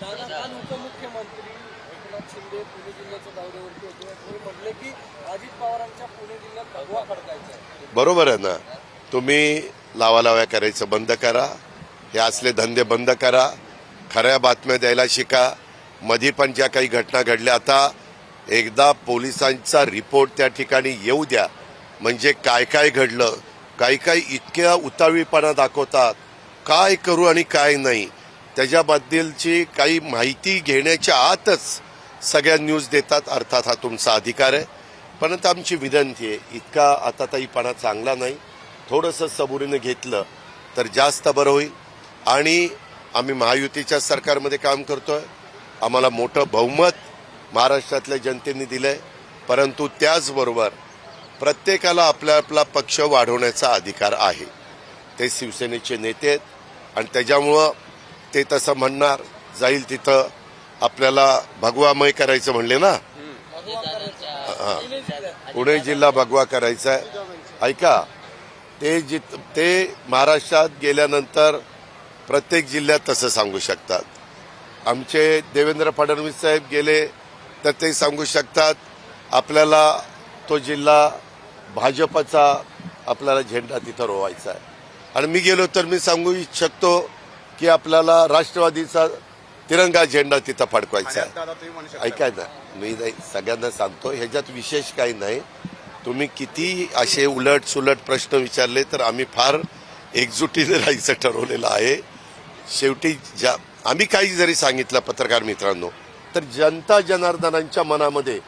दादा काल उपमुख्यमंत्री एकनाथ शिंदे पुणे जिल्ह्याच्या दौऱ्यावरती होते. ते म्हटले की अजित पवारांच्या पुणे जिल्ह्यात भगवा खडकायचा बरोबर आहे ना? तुम्ही लावालाव्या करायचं बंद करा. हे असले धंदे बंद करा. खऱ्या बातम्या द्यायला शिका. मधी पण ज्या काही घटना घडल्या आता एकदा पोलिसांचा रिपोर्ट त्या ठिकाणी येऊ द्या. म्हणजे काय काय घडलं? काही काही इतक्या उतावीपणा दाखवतात. काय करू आणि काय नाही? त्याच्याबद्दलची काही माहिती घेण्याच्या आतच सगळ्या न्यूज देतात अर्थात हा तुमचा अधिकार आहे. परंतु आमची विनंती आहे इतका आता ताईपणा चांगला नाही. थोडंसं सबुरीनं घेतलं तर जास्त बरं होईल. आणि आम्ही महायुतीच्या सरकारमध्ये काम करतोय. आम्हाला मोठं बहुमत महाराष्ट्रातल्या जनतेने दिलंय. परंतु त्याचबरोबर प्रत्येकाला आपला आपला पक्ष वाढवण्याचा अधिकार आहे. ते शिवसेनेचे नेते आहेत. आणि त्याच्यामुळं ते तसं म्हणणार जाईल तिथं. आपल्याला भगवामय करायचं म्हणले ना? पुणे पुणे जिल्हा भगवा करायचा आहे. ऐका ते जित ते महाराष्ट्रात गेल्यानंतर प्रत्येक जिल्ह्यात तसं सांगू शकतात. आमचे देवेंद्र फडणवीस साहेब गेले तर ते सांगू शकतात आपल्याला तो जिल्हा भाजपचा आपल्याला झेंडा तिथं रोवायचा आहे. आणि मी गेलो तर मी सांगू शकतो की आपल्याला राष्ट्रवादीचा तिरंगा झेंडा तिथं फडकवायचा आहे. दादा तुम्ही म्हणू शकता. ऐका ना मी नाही सगळ्यांना सांगतो ह्याच्यात विशेष काही नाही. तुम्ही किती असे उलट सुलट प्रश्न विचारले तर आम्ही फार एकजुटीने राहायचं ठरवलेलं आहे. शेवटी ज्या आम्ही काही जरी सांगितलं पत्रकार मित्रांनो तर जनता जनार्दनांच्या मनामध्ये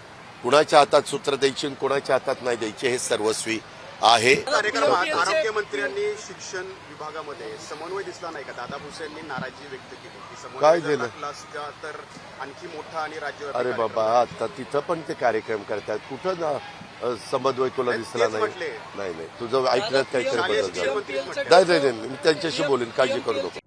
कुणाच्या हातात सूत्र द्यायची आणि कुणाच्या हातात नाही द्यायचे हे सर्वस्वी आहे. आरोग्यमंत्र्यांनी शिक्षण विभागामध्ये समन्वय दिसला नाही का? दादा भुसे यांनी नाराजी व्यक्त केली की समन्वय काय जर केलं? लागला असता तर आणखी मोठा आणि राज्य अरे बाबा आता तिथं पण ते कार्यक्रम करतात. कुठं ना अ, समन्वय तुला नाही, दिसला तेच नाही? म्हटले. नाही नाही. तुझं ऐकण्यात काहीतरी शालेय बदल शिक्षण झाला नाही मी त्यांच्याशी बोलेन. काळजी करू नको.